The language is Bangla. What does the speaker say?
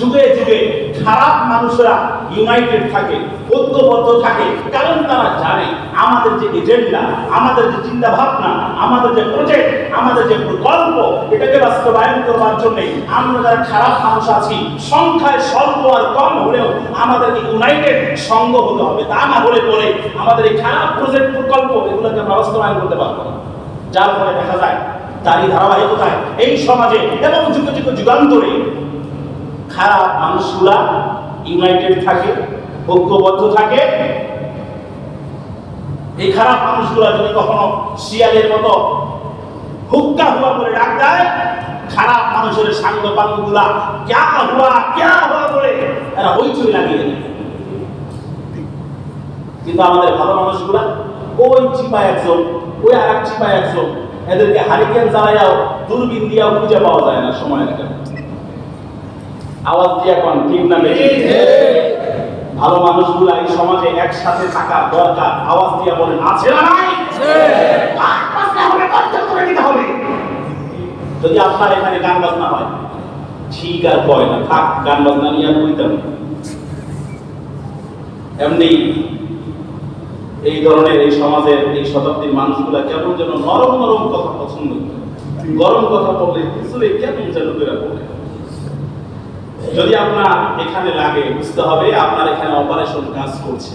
যুগে যুগে খারাপ মানুষরা ইউনাইটেড থাকে, ঐক্যবদ্ধ থাকে। কারণ তারা জানে আমাদের যে এজেন্ডা আমাদের যে চিন্তা ভাবনা আমাদের যে প্রজেক্ট আমাদের যে প্রকল্প, এটাকে বাস্তবায়ন করবার জন্য আমরা যারা খারাপ মানুষ আছি, সংখ্যায় স্বল্প আর কম হলেও আমাদেরকে ইউনাইটেড সঙ্গ হতে হবে। তা না হলে পরে আমাদের এই খারাপ প্রজেক্ট প্রকল্প এগুলোকে আমরা বাস্তবায়ন করতে পারব না। যার ফলে দেখা যায়, তারই ধারাবাহিকতায় এই সমাজে এবং যুগে যুগে যুগান্তরে খারাপ মানুষগুলা ইউনাইটেড থাকে, ঐক্যবদ্ধ থাকে। এই খারাপ মানুষগুলা যদি কখনো শিয়ালের মতো হুক্কা হুয়া করে ডাক দেয়, খারাপ মানুষের সাঙ্গ পাঙ্গুলা ক্যা হুয়া ক্যা হুয়া বলে এরা হইচই লাগিয়ে দেয়। কিন্তু আমাদের ভালো মানুষগুলা ওই চিপা একজন, ওই আর এক চিপা একজন, এদেরকে হারিকেন জ্বালাইয়াও দূরবীন দিয়াও খুঁজে পাওয়া যায় না সময় লাগে আওয়াজ দিয়া কোন ঠিক না? ভালো মানুষগুলা এই সমাজে একসাথে থাকা দরকার। আওয়াজ দিয়া বলেন আছে না নাই? যদি আপনার এখানে গান বাজনা হয় ঠিক আর কয় না থাক গান বাজনা নিয়ে আর কইতাম এমনি এই ধরনের এই সমাজের এই শতাব্দীর মানুষগুলা কেমন যেন নরম নরম কথা পছন্দ করে। গরম কথা বললে কিছুই কেমন যেন আপনার এখানে লাগে বুঝতে হবে আপনার এখানে অপারেশন কাজ করছে।